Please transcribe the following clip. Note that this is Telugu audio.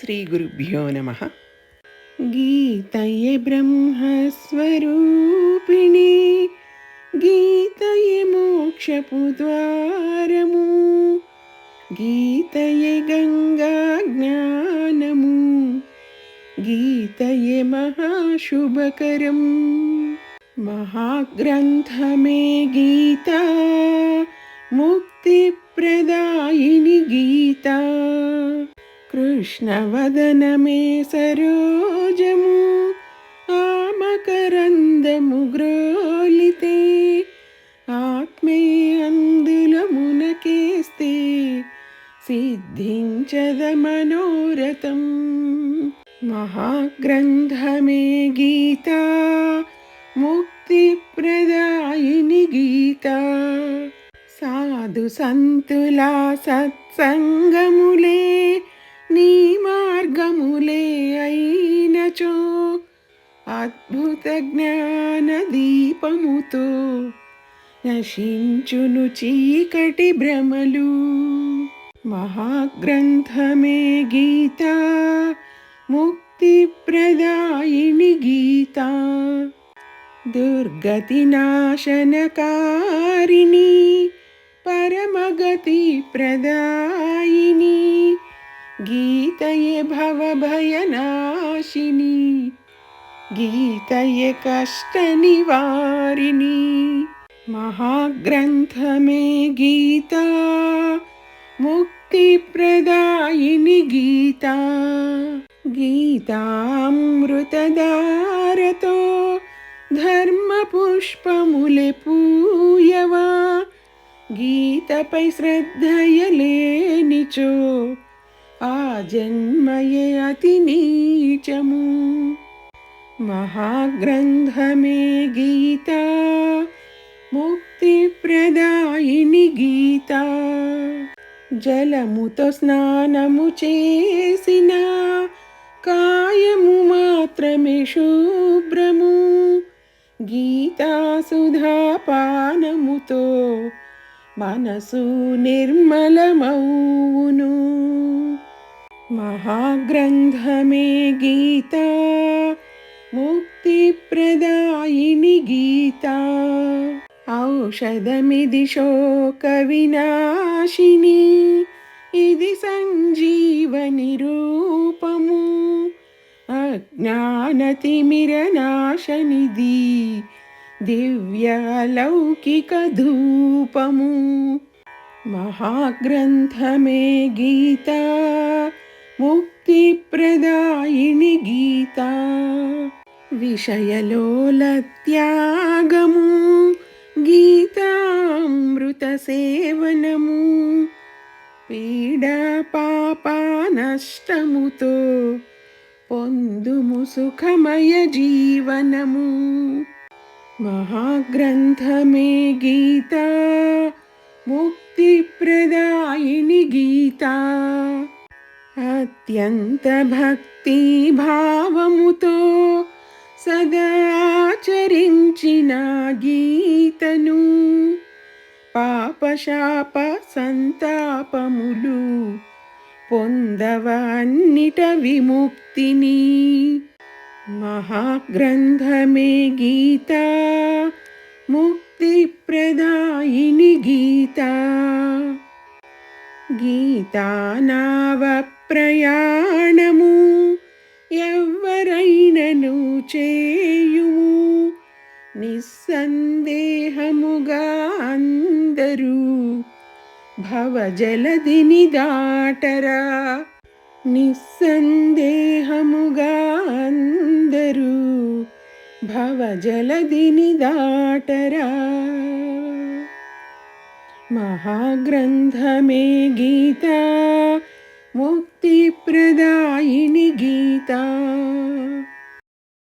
శ్రీ గురుభ్యో నమ. గీతయే బ్రహ్మస్వరూపిణి గీతయే మోక్షపుద్వారము గీతయే గంగా జ్ఞానము గీతయే మహాశుభకరం. మహాగ్రంథమే గీత ముక్తిప్రదాయిని గీత. కృష్ణవదనమే సరోజము ఆమకరందము గ్రోలితే ఆత్మే అందులమునకేస్తే సిద్ధించద మనోరథం. మహాగ్రంథమే గీత ముక్తిప్రదాయిని గీత. సాధు సంతులా సత్సంగములే నీ మార్గములే అయినచో అద్భుత జ్ఞాన దీపముతో నశించును చీకటి భ్రమలు. మహాగ్రంథమే గీత ముక్తిప్రదాయిని గీత దుర్గతి నాశనకారిణి పరమగతి ప్రదాయిని గీతయే భవభయనాశిని గీతయే కష్ట నివారిణి మహాగ్రంథమే గీత ముక్తిప్రదాయిని గీత. గీతామృతదారతో ధర్మ పుష్పములే పూయవా? గీతపై శ్రద్ధయలేనిచో ఆ జన్మయే అతి నీచము. మహాగ్రంథమే గీత ముక్తిప్రదాయిని గీత. జలముతో స్నానము చేసిన కాయము మాత్రమే శుభ్రము. గీతా సుధాపానముతో మనసు నిర్మలమౌను మహాగ్రంథమే గీత ముక్తిప్రదాయిని గీత. ఔషధమిది శోక వినాశిని ఇది సంజీవని రూపము అజ్ఞానతిమిరనాశనిది దివ్యలౌకిక ధూపము మహాగ్రంథమే గీత ముక్తిప్రదాయిని గీత. విషయలోలత్యాగము గీతామృత సేవనము పీడా పాప నష్టముతో పొందుము సుఖమయ జీవనము. మహాగ్రంథమే గీత ముక్తిప్రదాయిని గీత. అత్యంత భక్తి భావముతో సదాచరించిన గీతను పాపశాప సంతాపములు పొందవన్నిట విముక్తిని మహాగ్రంథమే గీత ముక్తిప్రదాయిని గీత. గీతానావ ప్రయాణము ఎవ్వరైనను చేయుము. నిస్సందేహముగా అందరూ భవజలదిని దాటరా. నిస్సందేహముగా అందరూ భవజలదిని దాటరా. మహాగ్రంథమే గీతా. मुक्तिप्रदायिनि गीता।